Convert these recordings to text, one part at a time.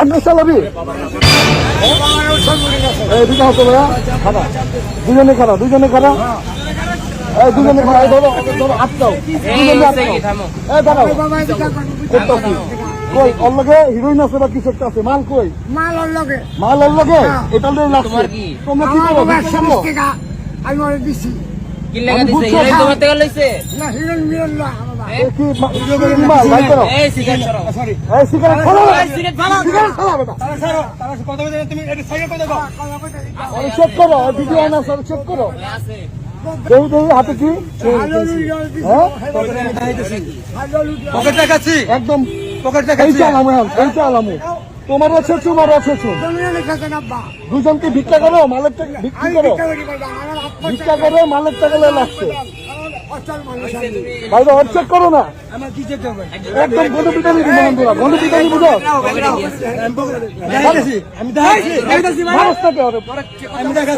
আপনি চালাবি? এই দুজন হতো ভাইয়া খারা দুজনে খারা দুজনে খারা এই দুজনে খারা এই ধরো ধরো আটকাও দুজনে আটকাও এই দাঁড়াও। করতেছি। কই ওর লগে হিরোইন আছে বা কিছু একটা আছে? মাল কই? মাল ওর লগে। মাল ওর লগে? এটা লাগছে। তোমরা কি করো? আমি ওরে দিছি। হ্যাঁ। হাতে কি? হ্যাঁ লুইয়া পকেট দেখাচ্ছি একদম। পকেট এই দেখাচ্ছি তোমার আছে চুমার আছে দুজনকে ভিক্ষা করো মালের টাকা ভিক্ষা করো ভিক্ষা করি মালের টাকা লাগছে অচল মানুষ আমি ভাই তো চেক করো না একদম বন্ধুরা বুঝো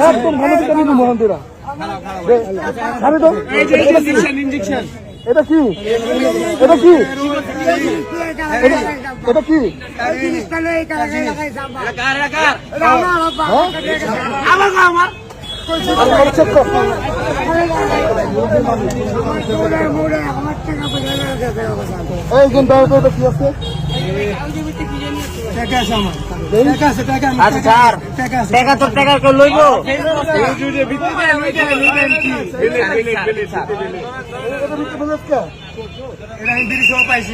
একদম বন্ধুরা এটা কি এটা কি এটা কি? এই কিন্তু কি আছে? পাইছি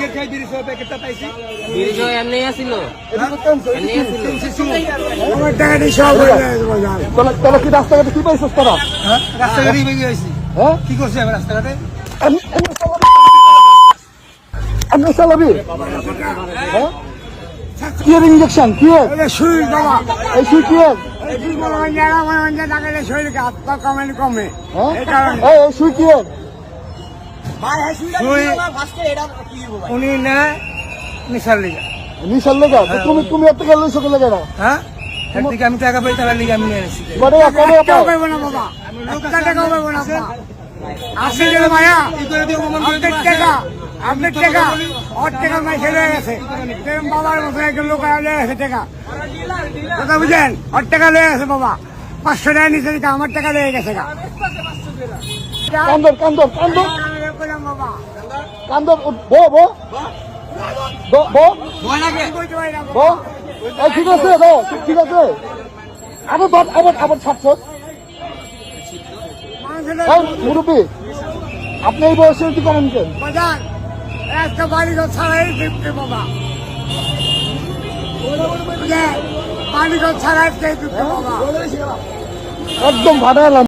সিগারেট খাই বিড়ি সহ প্যাকেটটা পাইছি। বিড়ি জয় এমনি আসিল। এটা তো cancel, এমনি এটা আমার টাকা দিয়ে সব হয়ে যায় বাজার তাহলে তাহলে কি রাস্তাঘাটে কি পাইছিস তোরা? হ্যাঁ? রাস্তাঘাটে বেরিয়ে আইছি। হ্যাঁ? কি করছি আমি রাস্তাঘাটে? আমি চালাবি? হ্যাঁ? কি এর ইঞ্জেকশন কি এর? এটা সুই বাবা। এই সুই কি এর? এই সুই বড় অঞ্জা আমার অঞ্জা টাকালে শরীরকে হাত পা কমে কমে। হ্যাঁ? এই কারণে। এই এই সুই কি এর? তুই উনি না নিশার লিগা। নিশার লেগা? তো তুমি তুমি এত গেলে লইছো কে লেগা হ্যাঁ? একদিকে আমি টাকা পাই টাকা লিগে আমি নিয়ে না বাবা। পাইবো না মায়া আপনার টাকা আপনার টাকা ওর টাকা মাই ছেড়ে গেছে। বাবার মতো একজন লোক লয়ে গেছে টাকা। কথা বুঝেন ওর টাকা লয়ে গেছে বাবা। পাঁচশো টাকা নিচে আমার টাকা লয়ে গেছে গা। কান্দর কান্দর কান্দর। বো। বো বো। বো বো। ঠিক আছে বো ঠিক আছে। আবার বাদ আবার আবার ছাড়ছো মুরব্বী। আপনি এই বয়সে কি করেন কেন? একটা বাড়ি ঘর ছাড়াই ফিফটি বাবা। বুঝলেন? বাড়ি ঘর ছাড়াই ফিফটি বাবা। একদম ভাড়া এলাম।